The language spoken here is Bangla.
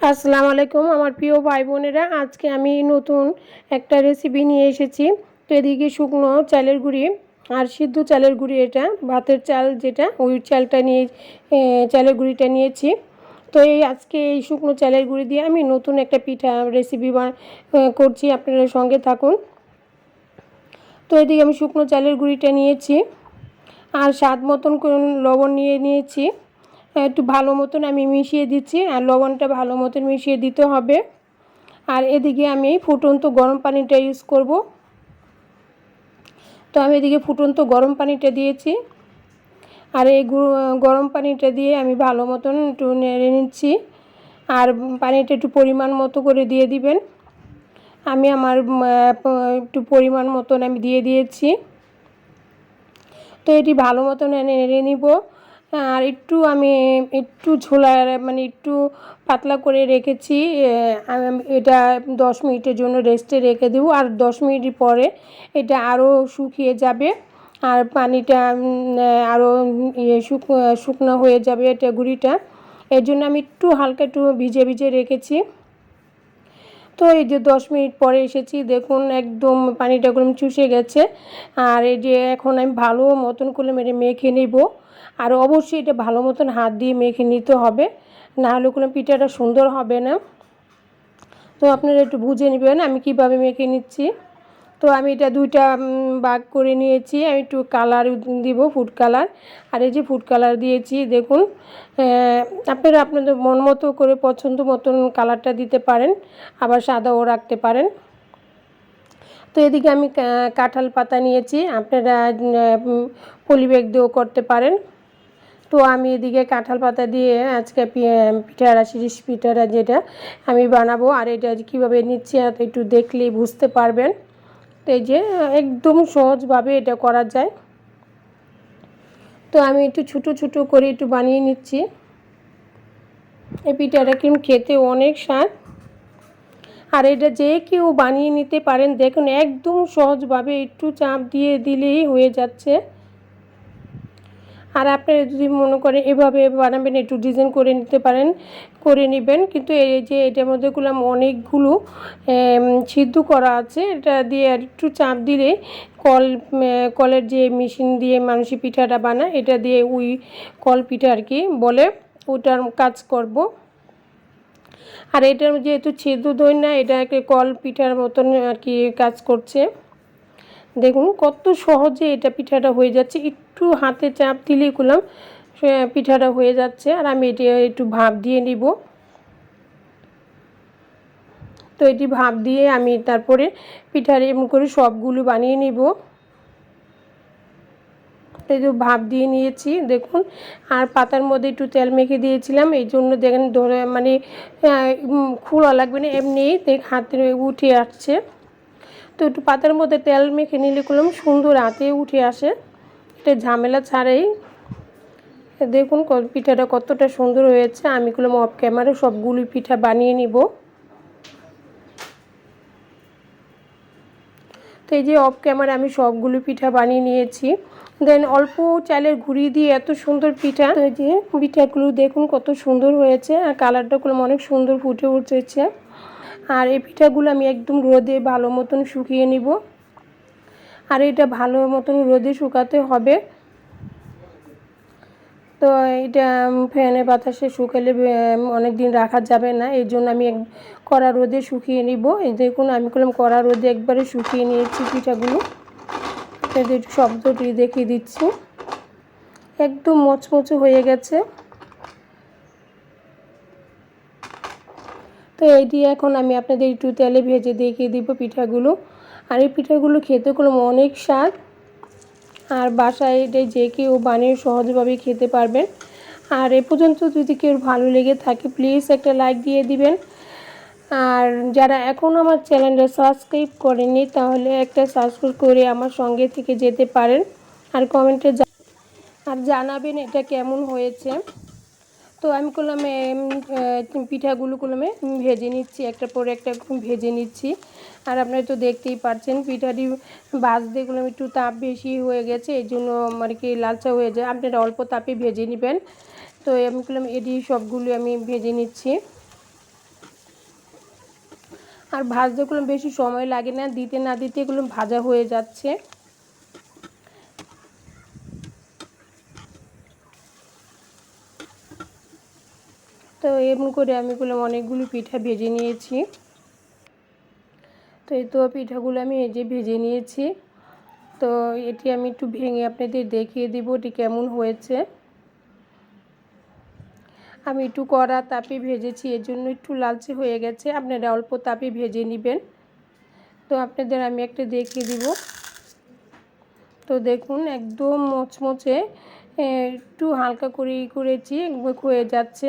আসসালামু আলাইকুম, আমার প্রিয় ভাই বোনেরা আজকে আমি নতুন একটা রেসিপি নিয়ে এসেছি। তো এদিকে শুকনো চালের গুঁড়ি আর সিদ্ধ চালের গুঁড়ি এটা, ভাতের চাল যেটা, ওই চালটা নিয়ে চালের গুঁড়িটা নিয়েছি। তো এই আজকে এই শুকনো চালের গুঁড়ি দিয়ে আমি নতুন একটা পিঠা রেসিপি করছি, আপনারা সঙ্গে থাকুন। তো এদিকে আমি শুকনো চালের গুঁড়িটা নিয়েছি আর স্বাদ মতন লবণ নিয়ে নিয়েছি। একটু ভালো মতন আমি মিশিয়ে দিচ্ছি, আর লবণটা ভালো মতন মিশিয়ে দিতে হবে। আর এদিকে আমি ফুটন্ত গরম পানিটা ইউজ করব। তো আমি এদিকে ফুটন্ত গরম পানিটা দিয়েছি। আর এই গরম পানিটা দিয়ে আমি ভালো মতন একটু নেড়ে নিচ্ছি। আর পানিটা একটু পরিমাণ মতো করে দিয়ে দিবেন। আমি আমার একটু পরিমাণ মতন আমি দিয়ে দিয়েছি। তো এটি ভালো মতন নেড়ে নিব। আর একটু আমি একটু ঝোলা মানে একটু পাতলা করে রেখেছি এটা দশ মিনিটের জন্য রেস্টে রেখে দেবো, আর দশ মিনিট পরে এটা আরও শুকিয়ে যাবে, আর পানিটা আরও ইয়ে শুকনো হয়ে যাবে এটা গুঁড়িটা, এর জন্য আমি একটু হালকা একটু ভিজে ভিজে রেখেছি তো এই যে দশ মিনিট পরে এসেছি, দেখুন একদম পানিটা একদম চুষে গেছে। আর এই যে এখন আমি ভালো মতন করে মেরে মেখে নেব। আর অবশ্যই এটা ভালো মতন হাত দিয়ে মেখে নিতে হবে, না হলে কোনো পিঠাটা সুন্দর হবে না। তো আপনারা একটু বুঝে নেবেন আমি কীভাবে মেখে নিচ্ছি। তো আমি এটা দুইটা বাগ করে নিয়েছি। আমি একটু কালার দিব ফুড কালার আর এই যে ফুড কালার দিয়েছি, দেখুন আপনারা আপনাদের মন মতো করে পছন্দ মতন কালারটা দিতে পারেন, আবার সাদাও রাখতে পারেন। তো এদিকে আমি কাঁঠাল পাতা নিয়েছি, আপনারা পলিব্যাগ দিয়েও করতে পারেন। তো আমি এদিকে কাঁঠাল পাতা দিয়ে আজকে পিঠারা শিরিষ পিঠারা যেটা আমি বানাবো। আর এটা কীভাবে নিচ্ছি একটু দেখলেই বুঝতে পারবেন। এই যে একদম সহজভাবে এটা করা যায়। তো আমি একটু ছোটো ছোটো করে একটু বানিয়ে নিচ্ছি। এই পিঠাটা কিন্তু খেতে অনেক স্বাদ। আর এটা যে কেউ বানিয়ে নিতে পারেন, দেখুন একদম সহজভাবে একটু চাপ দিয়ে দিলেই হয়ে যাচ্ছে। আর আপনারা যদি মনে করেন এভাবে বানাবেন, একটু ডিজাইন করে নিতে পারেন, করে নেবেন। কিন্তু এই যে এটার মধ্যে গুলাম অনেকগুলো সিদ্ধ করা আছে। এটা দিয়ে আর একটু চাপ দিলে কল কলের যে মেশিন দিয়ে মানুষই পিঠাটা বানায়, এটা দিয়ে ওই কল পিঠা আর কি বলে, ওটার কাজ করব। আর এটার যেহেতু ছিদ্র দই না এটা কল পিঠার মতন আর কি কাজ করছে। দেখুন, কত সহজে এটা পিঠাটা হয়ে যাচ্ছে। একটু হাতে চাপ দিলেই করলাম পিঠাটা হয়ে যাচ্ছে। আর আমি এটি একটু ভাপ দিয়ে নিব। তো এটি ভাপ দিয়ে আমি তারপরে পিঠার এম করে সবগুলো বানিয়ে নিব। এই যে ভাপ দিয়ে নিয়েছি, দেখুন। আর পাতার মধ্যে একটু তেল মেখে দিয়েছিলাম, এই জন্য দেখেন ধরে মানে খোলা লাগবে না, এমনি দেখ হাতে উঠে আসছে। তো একটু পাতার মধ্যে তেল মেখে নিলে করলাম, সুন্দর হাতে উঠে আসে। এটা ঝামেলা ছাড়াই। দেখুন পিঠাটা কতটা সুন্দর হয়েছে। আমি করলাম অফ ক্যামেরা সবগুলি পিঠা বানিয়ে নিব। তো এই যে অফ ক্যামেরা আমি সবগুলো পিঠা বানিয়ে নিয়েছি। দেন অল্প চালের ঘুরি দিয়ে এত সুন্দর পিঠা। তো যে পিঠাগুলো দেখুন কত সুন্দর হয়েছে। আর কালারটা করলাম অনেক সুন্দর ফুটে উঠেছে। আর এই পিঠাগুলো আমি একদম রোদে ভালো মতন শুকিয়ে নিব। আর এটা ভালো মতন রোদে শুকাতে হবে। তো এটা ফ্যানে বাতাসে শুকালে অনেক দিন রাখা যাবে না। এই জন্য আমি কড়া রোদে শুকিয়ে নিব। এই দেখুন, আমি করলাম কড়া রোদে একবারে শুকিয়ে নিয়েছি পিঠাগুলো। একটু শব্দটি দেখিয়ে দিচ্ছি। একদম মচমচে হয়ে গেছে। তো এই দিয়ে এখন আমি আপনাদের একটু তেলে ভেজে দেখিয়ে দিব পিঠাগুলো। আর এই পিঠাগুলো খেতে কোনো অনেক স্বাদ। আর বাসায় এটা যে কেউ বানিয়ে সহজভাবে খেতে পারবেন। আর এ পর্যন্ত যদি কেউ ভালো লেগে থাকে প্লিজ একটা লাইক দিয়ে দিবেন। আর যারা এখন আমার চ্যানেলটা সাবস্ক্রাইব করেনি তাহলে একটা সাবস্ক্রাইব করে আমার সঙ্গে থেকে যেতে পারেন। আর কমেন্টে আর জানাবেন এটা কেমন হয়েছে। তো আমি করলাম পিঠাগুলো করলামে ভেজে নিচ্ছি একটা পরে একটা ভেজে নিচ্ছি। আর আপনারা তো দেখতেই পাচ্ছেন, পিঠাটি বাজতে করলাম, একটু তাপ বেশি হয়ে গেছে এই জন্য আর কি লালচা হয়ে যায়। আপনারা অল্প তাপে ভেজে নেবেন। তো আমি করলাম, এটি সবগুলো আমি ভেজে নিচ্ছি। আর ভাজতে এগুলো বেশি সময় লাগে না, দিতে না দিতে এগুলো ভাজা হয়ে যাচ্ছে। তো এমন করে আমি এগুলো অনেকগুলো পিঠা ভেজে নিয়েছি। তো এই তো পিঠাগুলো আমি এই যে ভেজে নিয়েছি। তো এটি আমি একটু ভেঙে আপনাদের দেখিয়ে দিব এটি কেমন হয়েছে। আমি একটু কড়া তাপে ভেজেছি, এর জন্য একটু লালচে হয়ে গেছে। আপনারা অল্প তাপে ভেজে নেবেন। তো আপনাদের আমি একটা দেখিয়ে দিব। তো দেখুন একদম মচমচে একটু হালকা করে করেছি, হয়ে যাচ্ছে।